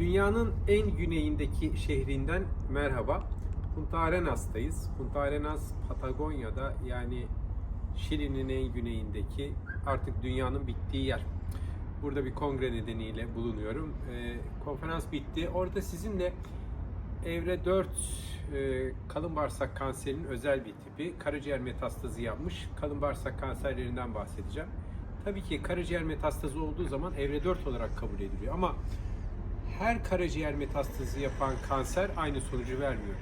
Dünyanın en güneyindeki şehrinden merhaba. Punta Arenas'tayız. Punta Arenas Patagonya'da yani Şili'nin en güneyindeki artık dünyanın bittiği yer. Burada bir kongre nedeniyle bulunuyorum. Ee, konferans bitti. Orada sizinle evre 4 e, kalın bağırsak kanserinin özel bir tipi. Karaciğer metastazı yapmış kalın bağırsak kanserlerinden bahsedeceğim. Tabii ki karaciğer metastazı olduğu zaman evre 4 olarak kabul ediliyor ama her karaciğer metastazı yapan kanser aynı sonucu vermiyor.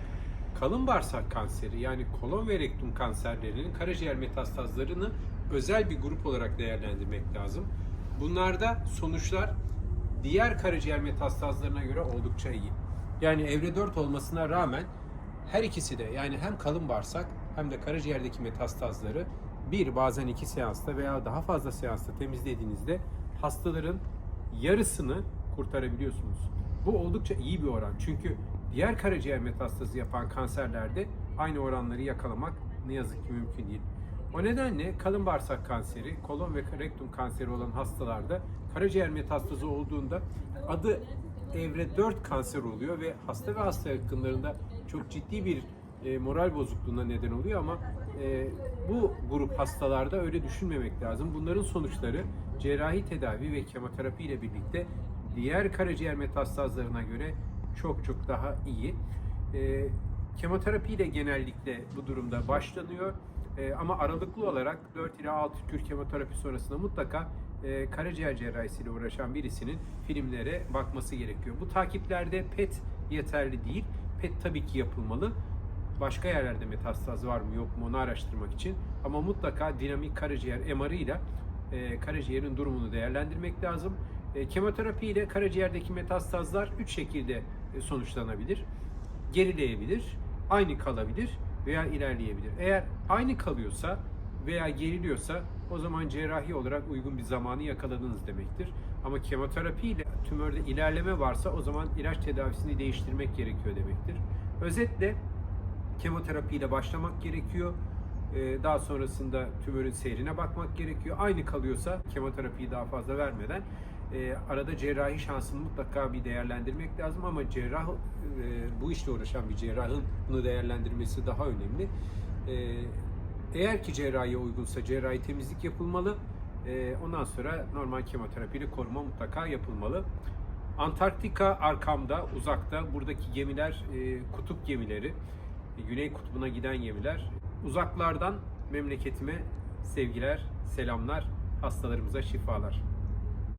Kalın bağırsak kanseri yani kolon ve rektum kanserlerinin karaciğer metastazlarını özel bir grup olarak değerlendirmek lazım. Bunlarda sonuçlar diğer karaciğer metastazlarına göre oldukça iyi. Yani evre 4 olmasına rağmen her ikisi de yani hem kalın bağırsak hem de karaciğerdeki metastazları bir bazen iki seansta veya daha fazla seansta temizlediğinizde hastaların yarısını kurtarabiliyorsunuz. Bu oldukça iyi bir oran. Çünkü diğer karaciğer metastazı yapan kanserlerde aynı oranları yakalamak ne yazık ki mümkün değil. O nedenle kalın bağırsak kanseri, kolon ve rektum kanseri olan hastalarda karaciğer metastazı olduğunda adı evre 4 kanser oluyor ve hasta ve hasta yakınlarında çok ciddi bir e, moral bozukluğuna neden oluyor ama e, bu grup hastalarda öyle düşünmemek lazım. Bunların sonuçları cerrahi tedavi ve kemoterapi ile birlikte diğer karaciğer metastazlarına göre çok çok daha iyi. E, kemoterapi ile genellikle bu durumda başlanıyor. E, ama aralıklı olarak 4 ila 6 tür kemoterapi sonrasında mutlaka e, karaciğer cerrahisiyle uğraşan birisinin filmlere bakması gerekiyor. Bu takiplerde PET yeterli değil. PET tabii ki yapılmalı. Başka yerlerde metastaz var mı yok mu onu araştırmak için. Ama mutlaka dinamik karaciğer MR'ı ile e, karaciğerin durumunu değerlendirmek lazım. E, kemoterapi ile karaciğerdeki metastazlar 3 şekilde e, sonuçlanabilir. Gerileyebilir, aynı kalabilir veya ilerleyebilir. Eğer aynı kalıyorsa veya geriliyorsa o zaman cerrahi olarak uygun bir zamanı yakaladınız demektir. Ama kemoterapi ile tümörde ilerleme varsa o zaman ilaç tedavisini değiştirmek gerekiyor demektir. Özetle kemoterapi ile başlamak gerekiyor. Ee, Daha sonrasında tümörün seyrine bakmak gerekiyor. Aynı kalıyorsa kemoterapiyi daha fazla vermeden e, arada cerrahi şansını mutlaka bir değerlendirmek lazım ama cerrah e, bu işle uğraşan bir cerrahın bunu değerlendirmesi daha önemli. E, Eğer ki cerrahiye uygunsa cerrahi temizlik yapılmalı. E, Ondan sonra normal kemoterapiyle koruma mutlaka yapılmalı. Antarktika arkamda, uzakta. Buradaki gemiler e, kutup gemileri. Güney kutbuna giden gemiler. Uzaklardan memleketime sevgiler, selamlar, hastalarımıza şifalar.